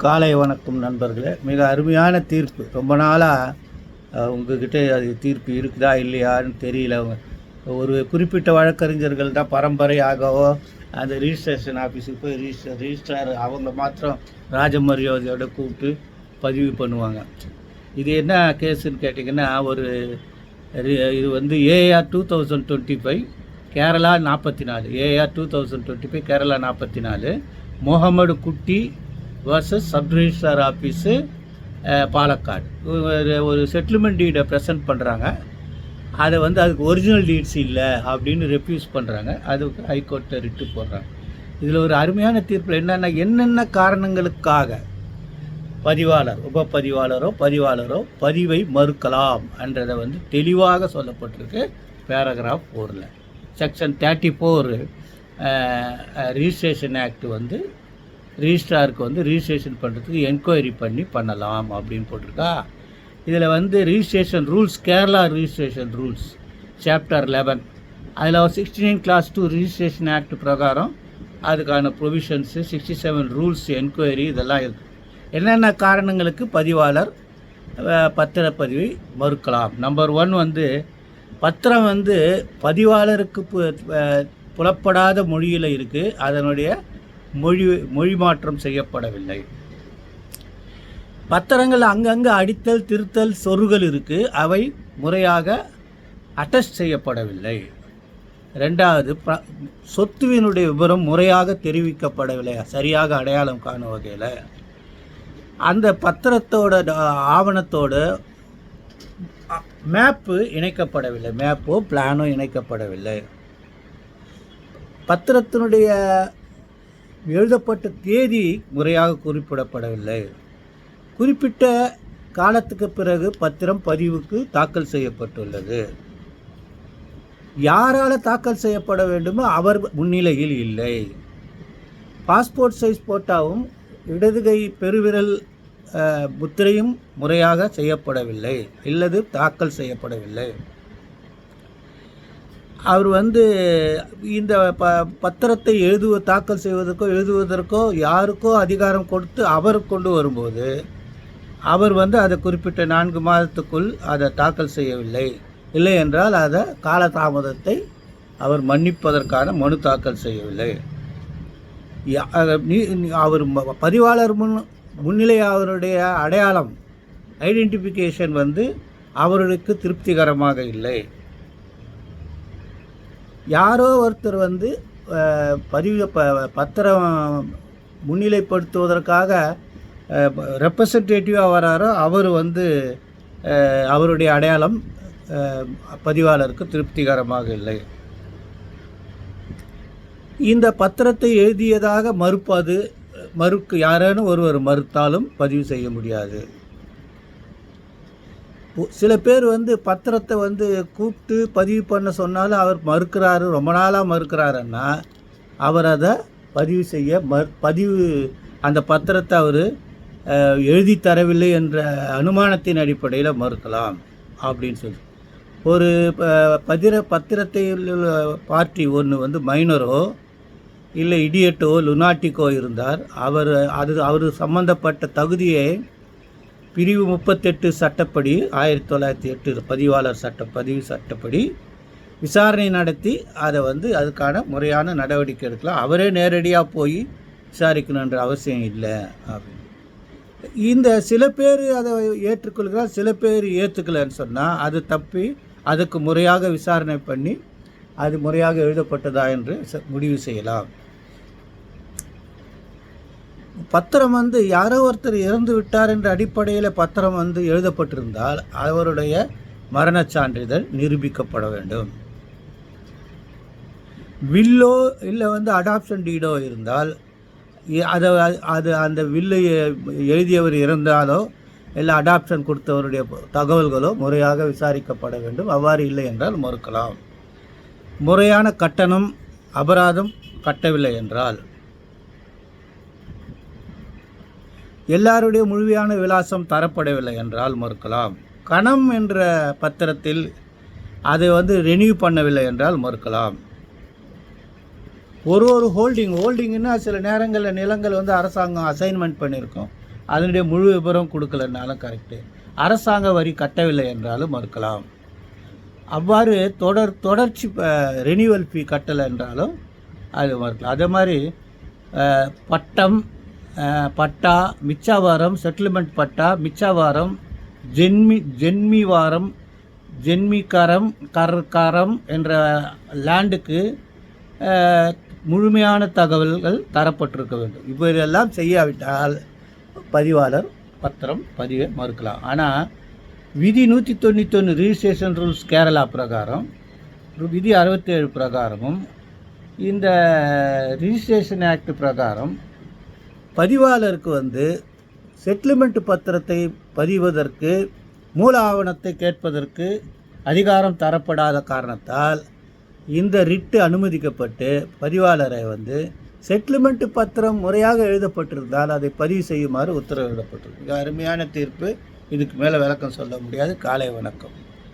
காலை வணக்கம் நண்பர்களே. மிக அருமையான தீர்ப்பு. ரொம்ப நாளாக உங்ககிட்ட அது தீர்ப்பு இருக்குதா இல்லையான்னு தெரியல. ஒரு குறிப்பிட்ட வழக்கறிஞர்கள் தான் பரம்பரையாகவோ அந்த ரிஜிஸ்ட்ரேஷன் ஆஃபீஸுக்கு போய் ரிஜிஸ்டர் ரிஜிஸ்ட்ரார் அவங்க மாத்திரம் ராஜமரியாதையோட கூப்பிட்டு பதிவு பண்ணுவாங்க. இது என்ன கேஸுன்னு கேட்டிங்கன்னா ஒரு ரி- இது வந்து AR two thousand twenty five Kerala நாற்பத்தி நாலு. AR two thousand twenty five Kerala நாற்பத்தி நாலு. Muhammed Kutty versus sub registrar office Palakkad. ஒரு ஒரு செட்டில்மெண்ட் டீடை ப்ரெசென்ட் பண்ணுறாங்க அதை வந்து அதுக்கு ஒரிஜினல் டீட்ஸ் இல்லை அப்படின்னு ரெஃப்யூஸ் பண்ணுறாங்க அதுக்கு ஹைகோர்ட்டை ரிட்டு போடுறாங்க. இதில் ஒரு அருமையான தீர்ப்பில் என்னென்ன என்னென்ன காரணங்களுக்காக பதிவாளர் உப பதிவாளரோ பதிவாளரோ பதிவை மறுக்கலாம் என்றதை வந்து தெளிவாக சொல்லப்பட்டிருக்கு. பேராகிராஃப் ஃபோரில் section thirty four registration act வந்து ரிஜிஸ்ட்ராருக்கு வந்து ரிஜிஸ்ட்ரேஷன் பண்ணுறதுக்கு என்கொயரி பண்ணி பண்ணலாம் அப்படின்னு போட்டிருக்கா. இதில் வந்து registration rules Kerala registration rules chapter eleven அதில் sixty nine clause two registration act பிரகாரம் அதுக்கான provisions sixty seven rules enquiry இதெல்லாம் இருக்குது என்னென்ன காரணங்களுக்கு பதிவாளர் பத்திரப்பதிவை மறுக்கலாம்? நம்பர் ஒன் வந்து பத்திரம் வந்து பதிவாளருக்கு பு- புலப்படாத மொழியில் இருக்குது அதனுடைய மொழி மொழி மாற்றம் செய்யப்படவில்லை. பத்திரங்கள் அங்கங்கே அடித்தல் திருத்தல் சொருகல் இருக்குது அவை முறையாக அட்டஸ்ட் செய்யப்படவில்லை. ரெண்டாவது ப சொத்துவினுடைய விவரம் முறையாக தெரிவிக்கப்படவில்லை. சரியாக அடையாளம் காணும் வகையில். அந்த பத்திரத்தோட ட- ஆவணத்தோட மேப்பு இணைக்கப்படவில்லை. மேப்போ பிளானோ இணைக்கப்படவில்லை. பத்திரத்தினுடைய எழுதப்பட்ட தேதி முறையாக குறிப்பிடப்படவில்லை. குறிப்பிட்ட காலத்துக்கு பிறகு பத்திரம் பதிவுக்கு தாக்கல் செய்யப்பட்டுள்ளது. யாரால தாக்கல் செய்யப்பட வேண்டுமோ அவர் முன்னிலையில் இல்லை. பாஸ்போர்ட் சைஸ் போட்டாவும் இடதுகை பெருவிரல் முத்திரையும் முறையாக செய்யப்படவில்லை. இல்லது தாக்கல் செய்யப்படவில்லை. அவர் வந்து இந்த ப பத்திரத்தை எழுதுவ தாக்கல் செய்வதற்கோ எழுதுவதற்கோ யாருக்கோ அதிகாரம் கொடுத்து அவர் கொண்டு வரும்போது அவர் வந்து அதை குறிப்பிட்ட நான்கு மாதத்துக்குள் அதை தாக்கல் செய்யவில்லை. இல்லை என்றால் அதை காலதாமதத்தை அவர் மன்னிப்பதற்கான மனு தாக்கல் செய்யவில்லை. அவர் பதிவாளர் முன் முன்னிலை அவருடைய அடையாளம் ஐடென்டிஃபிகேஷன் வந்து அவர்களுக்கு திருப்திகரமாக இல்லை. யாரோ ஒருத்தர் வந்து பதிவு ப பத்திரம் முன்னிலைப்படுத்துவதற்காக ரெப்ரசன்டேட்டிவாக வராரோ அவர் வந்து அவருடைய அடையாளம் பதிவாளருக்கு திருப்திகரமாக இல்லை. இந்த பத்திரத்தை எழுதியதாக மறுப்பது மறுக்கு யாரேனும் ஒருவர் மறுத்தாலும் பதிவு செய்ய முடியாது. சில பேர் வந்து பத்திரத்தை வந்து கூப்பிட்டு பதிவு பண்ண சொன்னாலும் அவர் மறுக்கிறாரு ரொம்ப நாளாக மறுக்கிறாருன்னா அவர் அதை பதிவு செய்ய மறு பதிவு அந்த பத்திரத்தை அவர் எழுதி தரவில்லை என்ற அனுமானத்தின் அடிப்படையில் மறுக்கலாம் அப்படின்னு சொல்லி ஒரு ப- பதிர பத்திரத்தை பார்ட்டி ஒன்று வந்து மைனரோ இல்லை இடியட்டோ லுனாட்டிக்கோ இருந்தார். அவர் அது அவர் சம்மந்தப்பட்ட தகுதியை பிரிவு முப்பத்தெட்டு சட்டப்படி ஆயிரத்தி தொள்ளாயிரத்தி எட்டு பதிவாளர் சட்ட பதிவு சட்டப்படி விசாரணை நடத்தி அதை வந்து அதுக்கான முறையான நடவடிக்கை எடுக்கலாம். அவரே நேரடியாக போய் விசாரிக்கணுன்ற அவசியம் இல்லை அப்படின்னு. இந்த சில பேர் அதை ஏற்றுக்கொள்கிறார் சில பேர் ஏற்றுக்கலைன்னு சொன்னால் அது தப்பி அதுக்கு முறையாக விசாரணை பண்ணி அது முறையாக எழுதப்பட்டதா என்று ச- முடிவு செய்யலாம். பத்திரம் வந்து யாரோ ஒருத்தர் இறந்து விட்டார் என்ற அடிப்படையில் பத்திரம் வந்து எழுதப்பட்டிருந்தால் அவருடைய மரணச் சான்றிதழ் நிரூபிக்கப்பட வேண்டும். வில்லோ இல்லை வந்து அடாப்ஷன் டீடோ இருந்தால் அதை அது அந்த வில்லை எழுதியவர் இருந்தாலோ இல்லை அடாப்ஷன் கொடுத்தவருடைய தகவல்களோ முறையாக விசாரிக்கப்பட வேண்டும். அவ்வாறு இல்லை என்றால் மறுக்கலாம். முறையான கட்டணம் அபராதம் கட்டவில்லை என்றால் எல்லாருடைய முழுமையான விலாசம் தரப்படவில்லை என்றால் மறுக்கலாம். கணம் என்ற பத்திரத்தில் அதை வந்து ரெனியூ பண்ணவில்லை என்றால் மறுக்கலாம். ஒரு ஒரு ஹோல்டிங் ஹோல்டிங்னா சில நேரங்களில் நிலங்கள் வந்து அரசாங்கம் அசைன்மெண்ட் பண்ணியிருக்கோம் அதனுடைய முழு விபரம் கொடுக்கலனாலும் கரெக்டு அரசாங்க வரி கட்டவில்லை என்றாலும் மறுக்கலாம். அவ்வாறு தொடர் தொடர்ச்சி ரெனியூவல் ஃபீ கட்டலை என்றாலும் அது மறுக்கலாம். அதே மாதிரி பட்டம் பட்டா மிச்சாவாரம் செட்டில்மெண்ட் பட்டா மிச்சாவாரம் ஜென்மி ஜென்மிவாரம் ஜென்மிகரம் கர்காரம் என்ற லேண்டுக்கு முழுமையான தகவல்கள் தரப்பட்டிருக்க வேண்டும். இவரெல்லாம் செய்யாவிட்டால் பதிவாளர் பத்திரம் பதிவை மறுக்கலாம். ஆனால் விதி நூற்றி தொண்ணூத்தொன்று ரிஜிஸ்ட்ரேஷன் ரூல்ஸ் கேரளா பிரகாரம் விதி அறுபத்தேழு பிரகாரமும் இந்த ரிஜிஸ்ட்ரேஷன் ஆக்ட் பிரகாரம் பதிவாளருக்கு வந்து செட்டில்மெண்ட் பத்திரத்தை பதிவதற்கு மூல ஆவணத்தை கேட்பதற்கு அதிகாரம் தரப்படாத காரணத்தால் இந்த ரிட்டு அனுமதிக்கப்பட்டு பதிவாளரை வந்து செட்டில்மெண்ட் பத்திரம் முறையாக எழுதப்பட்டிருந்தால் அதை பதிவு செய்யுமாறு உத்தரவிடப்பட்டிருக்கு. மிக அருமையான தீர்ப்பு. இதுக்கு மேலே விளக்கம் சொல்ல முடியாது. காலை வணக்கம்.